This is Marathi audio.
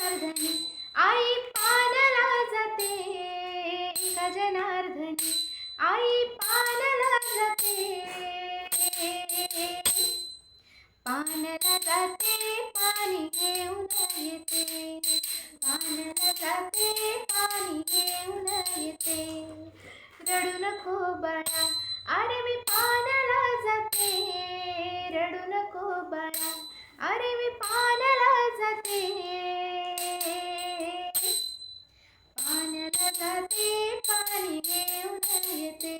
जनार्दनी आई पानला जाते एका जनार्दनी आई पानला जाते. पानला जाते पाणी घेऊन येते. पानला जाते पाणी घेऊन येते. रडू नको बाळा अरे मी पाण्याला जाते. रडू नको बाळा अरे मी पाण्याला जाते. पाणी घेऊन येते.